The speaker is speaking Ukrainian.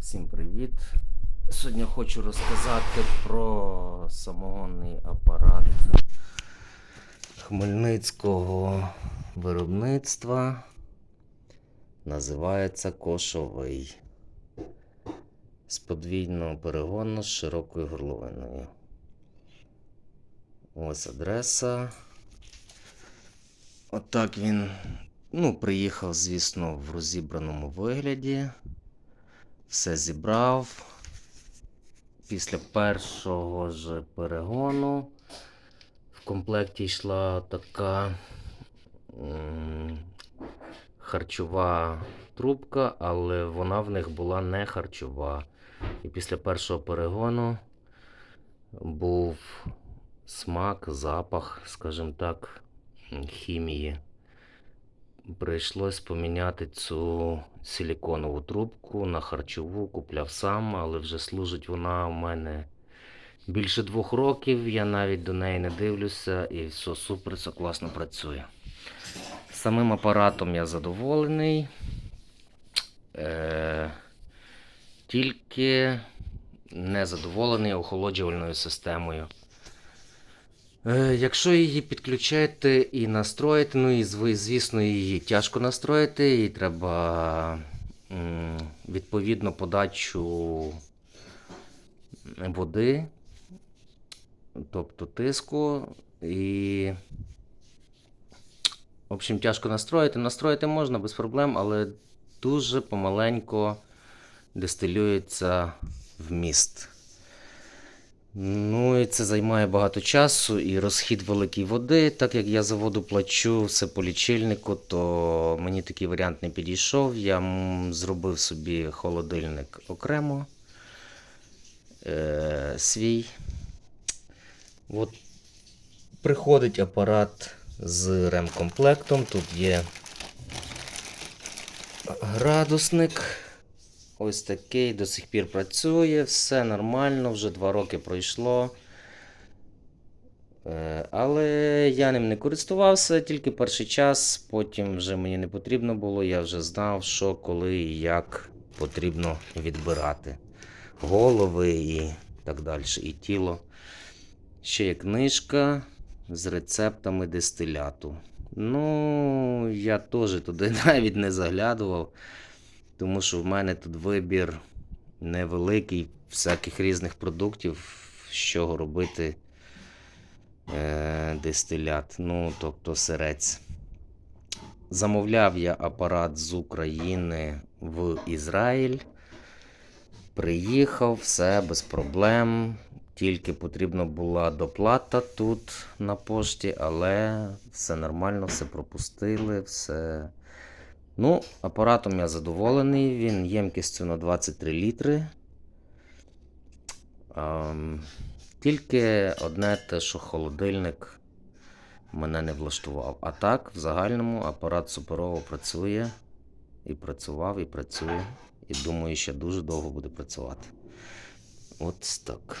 Всім привіт! Сьогодні хочу розказати про самогонний апарат хмельницького виробництва. Називається Кошовий. З подвійного перегону з широкою горловиною. Ось адреса. Отак він ну, приїхав, звісно, в розібраному вигляді. Все зібрав. Після першого ж перегону в комплекті йшла така харчова трубка, але вона в них була не харчова. І після першого перегону був смак, запах, скажімо так, хімії. Прийшлось поміняти цю силіконову трубку на харчову, купляв сам, але вже служить вона у мене більше двох років. Я навіть до неї не дивлюся і все супер, все класно працює. Самим апаратом я задоволений. Е, тільки не задоволений охолоджувальною системою. Е, Якщо її підключаєте і настроїти, ну і звісно, її тяжко настроїти, їй треба відповідно подачу води, тобто тиску. І, в общем, тяжко настроїти. Настроїти можна без проблем, але дуже помаленько дистилюється вміст. Ну і це займає багато часу і розхід великої води. Так як я за воду плачу все по лічильнику, то мені такий варіант не підійшов. Я зробив собі холодильник окремо е, свій. От приходить апарат з ремкомплектом. Тут є градусник. Ось такий до сих пір працює, все нормально, вже два роки пройшло. Е, Але я ним не користувався тільки перший час, потім вже мені не потрібно було, я вже знав, що коли і як потрібно відбирати голови і так далі, і тіло. Ще є книжка з рецептами дистиляту. Ну, я теж туди навіть не заглядував тому що в мене тут вибір невеликий всяких різних продуктів, з чого робити е, дистилят, ну, тобто сирець. Замовляв я апарат з України в Ізраїль. Приїхав, все без проблем. Тільки потрібна була доплата тут на пошті, але все нормально, все пропустили, все. Ну, апаратом я задоволений. Він ємкістю на 23 літри. Ем, тільки одне те, що холодильник мене не влаштував. А так, в загальному апарат суперово працює. І працював, і працює. І думаю, ще дуже довго буде працювати. От так.